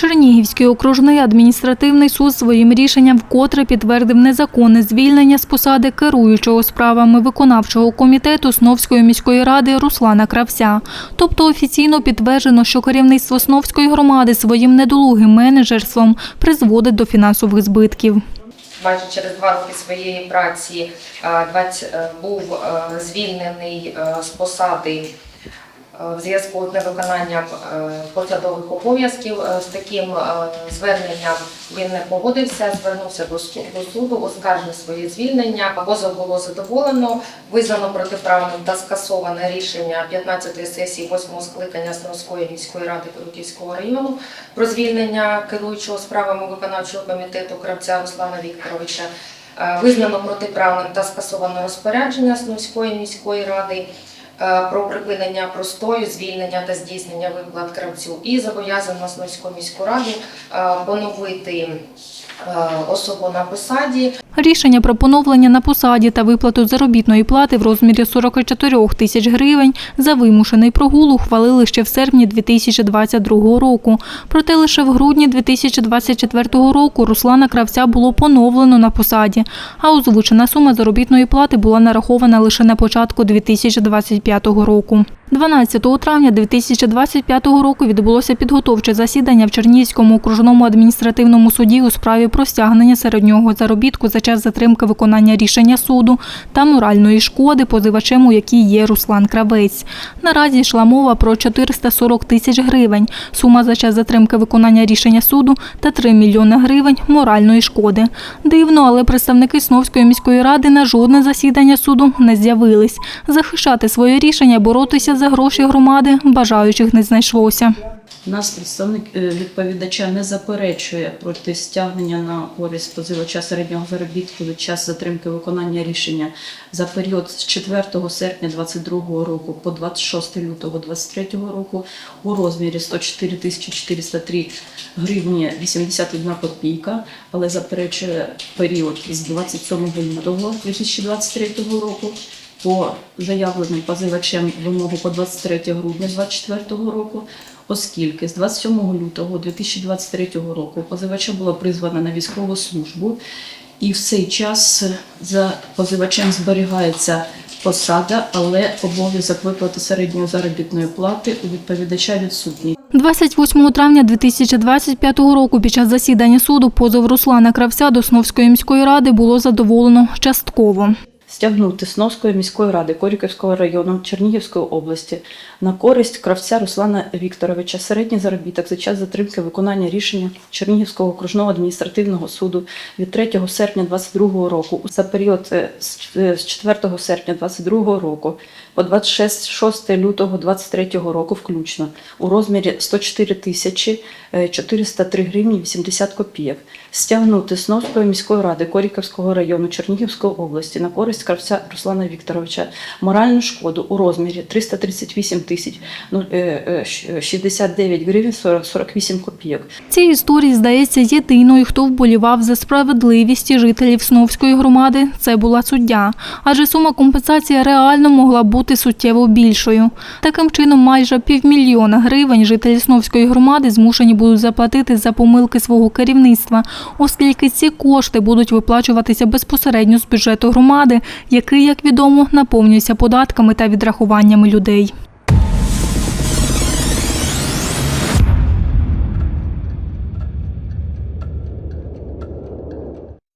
Чернігівський окружний адміністративний суд своїм рішенням вкотре підтвердив незаконне звільнення з посади керуючого справами виконавчого комітету Сновської міської ради Руслана Кравця. Тобто офіційно підтверджено, що керівництво Сновської громади своїм недолугим менеджерством призводить до фінансових збитків. майже через два роки своєї праці е, 20, е, був е, звільнений з посади в зв'язку з невиконанням е, посадових обов'язків. Е, З таким е, зверненням він не погодився, звернувся до суду, оскаржив своє звільнення. Позов було задоволено, визнано протиправним та скасоване рішення 15-ї сесії 8-го скликання Сновської міської ради Крутівського району про звільнення керуючого справами виконавчого комітету Кравця Руслана Вікторовича. Е, Визнано протиправним та скасовано розпорядження Сновської міської ради е, про припинення простою, звільнення та здійснення виплат кравцю і зобов'язано Сновську міську раду е, поновити е, особу на посаді Рішення про поновлення на посаді та виплату заробітної плати в розмірі 44 тисяч гривень за вимушений прогул ухвалили ще в серпні 2022 року. Проте лише в грудні 2024 року Руслана Кравця було поновлено на посаді, а озвучена сума заробітної плати була нарахована лише на початку 2025 року. 12 травня 2025 року відбулося підготовче засідання в Чернігівському окружному адміністративному суді у справі про стягнення середнього заробітку за час затримки виконання рішення суду та моральної шкоди позивачем, у якій є Руслан Кравець. Наразі йшла мова про 440 тисяч гривень, сума за час затримки виконання рішення суду та 3 мільйони гривень моральної шкоди. Дивно, але представники Сновської міської ради на жодне засідання суду не з'явились. Захищати своє рішення, боротися за гроші громади бажаючих не знайшлося. Нас представник е, відповідача не заперечує проти стягнення на користь позивача середнього заробітку за час затримки виконання рішення за період з 4 серпня 2022 року по 26 лютого 2023 року у розмірі 104 тисячі 403 гривні 81 копійка, але заперечує період із 27 лютого 2023 року по заявленим позивачем вимогу по 23 грудня 2024 року, оскільки з 27 лютого 2023 року позивача було призвано на військову службу, і в цей час за позивачем зберігається посада, але обов'язок виплати середньої заробітної плати у відповідача відсутній. 28 травня 2025 року під час засідання суду позов Руслана Кравця до Сновської міської ради було задоволено частково. Стягнути Сновської міської ради Корюківського району Чернігівської області на користь кравця Руслана Вікторовича. Середній заробіток за час затримки виконання рішення Чернігівського окружного адміністративного суду від 3 серпня 2022 року. За період е, з е, 4 серпня 2022 року по 26 лютого 2023 року включно у розмірі 104 тисячі е, 403 гривні 80 копійок. Стягнути з Новської міської ради Коріківського району Чернігівської області на користь кравця Руслана Вікторовича моральну шкоду у розмірі 338 тисяч ну, е, е, 69 гривень 40 48 копійок. Цій історії здається єдиною, хто вболівав за справедливість жителів Сновської громади. Це була суддя, адже сума компенсації реально могла бути суттєво більшою. Таким чином, майже півмільйона гривень жителі Сновської громади змушені будуть заплатити за помилки свого керівництва, оскільки ці кошти будуть виплачуватися безпосередньо з бюджету громади, який, як відомо, наповнюється податками та відрахуваннями людей.